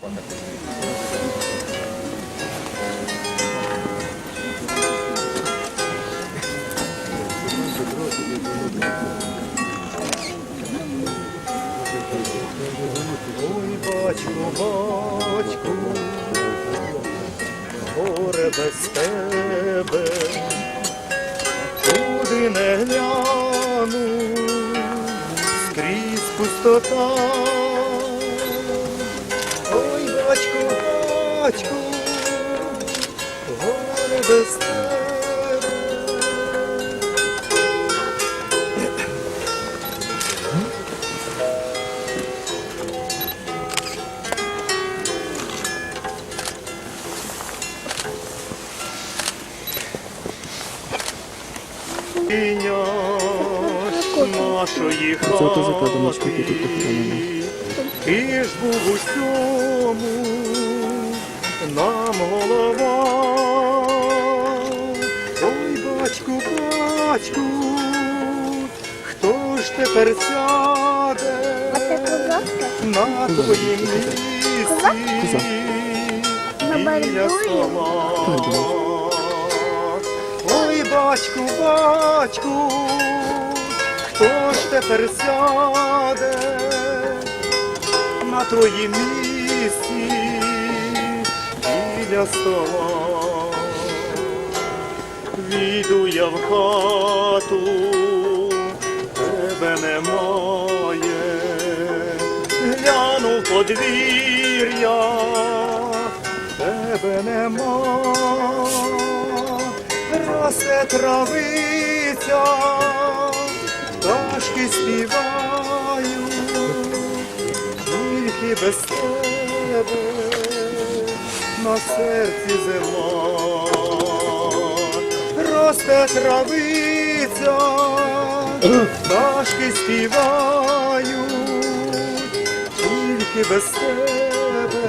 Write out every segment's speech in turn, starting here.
Бачку, горе без тебе, куди не гляну, скрізь пустота. Бачку, горе без тебе. нашої які тут хати, ти ж був усьому нам голова. Ой, батьку, батьку, хто ж тепер сяде на твоїм місці? На біля стола? Ой, батьку, батьку, хто ж тепер сяде на твоїм місці біля стола? Війду я в хату, тебе немає, гляну подвір'я, тебе нема, росте травиця, пташки співають, тільки без тебе на серці зима. Росте травиця, пташки співають, тільки без тебе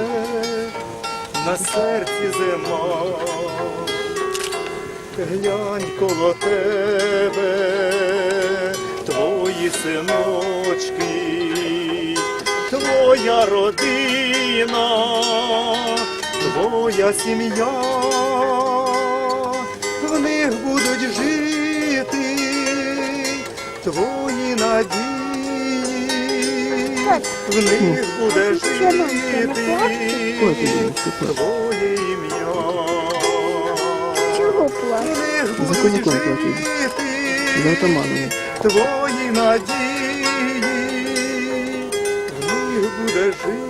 на серці зима. Глянь коло тебе, твої синочки, твоя родина, твоя сім'я, в них будуть жити твої надії, в них буде жити твоє ім'я. В них За будуть платить. жити твої надії, в них буде жити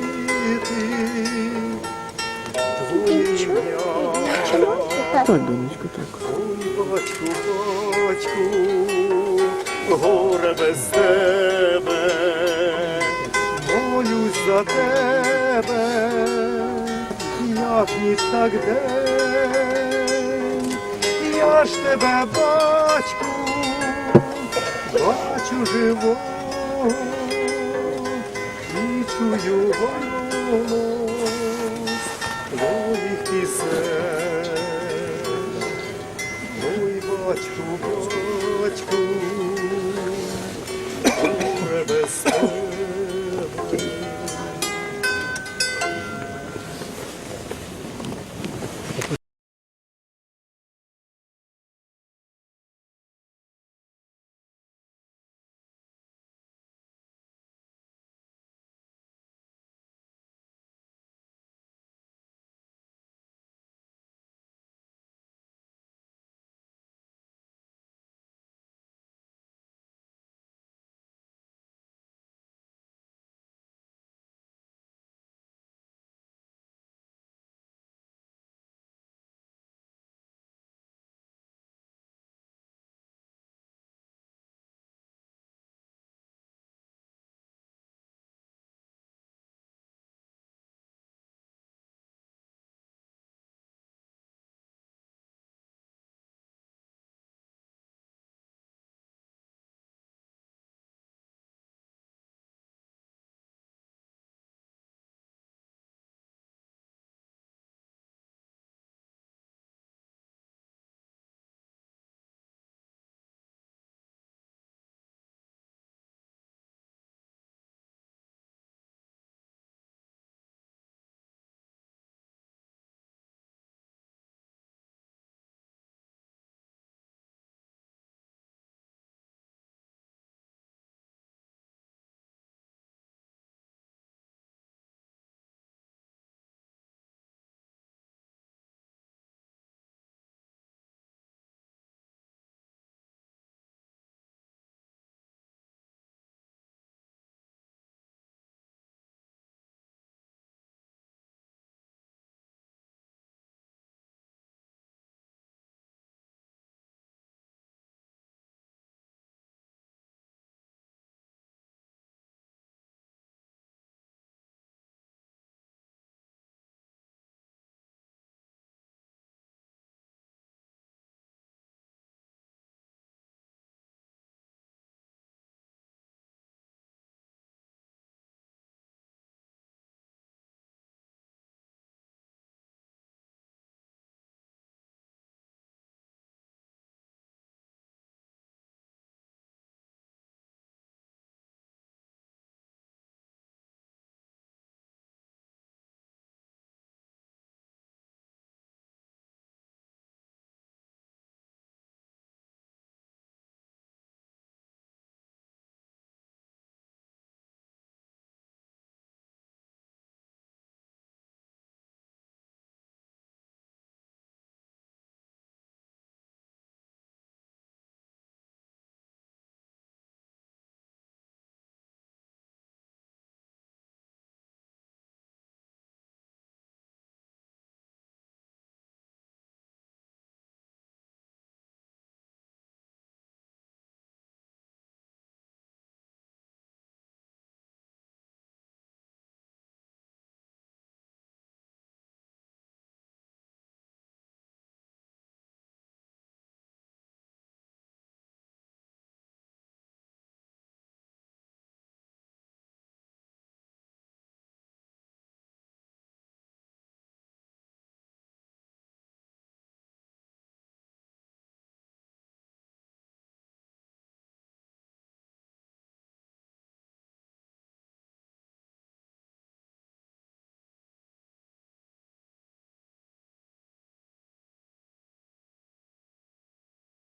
Так. Донечко, так. Ой, батьку, батьку, горе без тебе, молюсь за тебе, як ніч так день, я ж тебе батьку, бачу живого і чую голос твоїх пісень. That's true.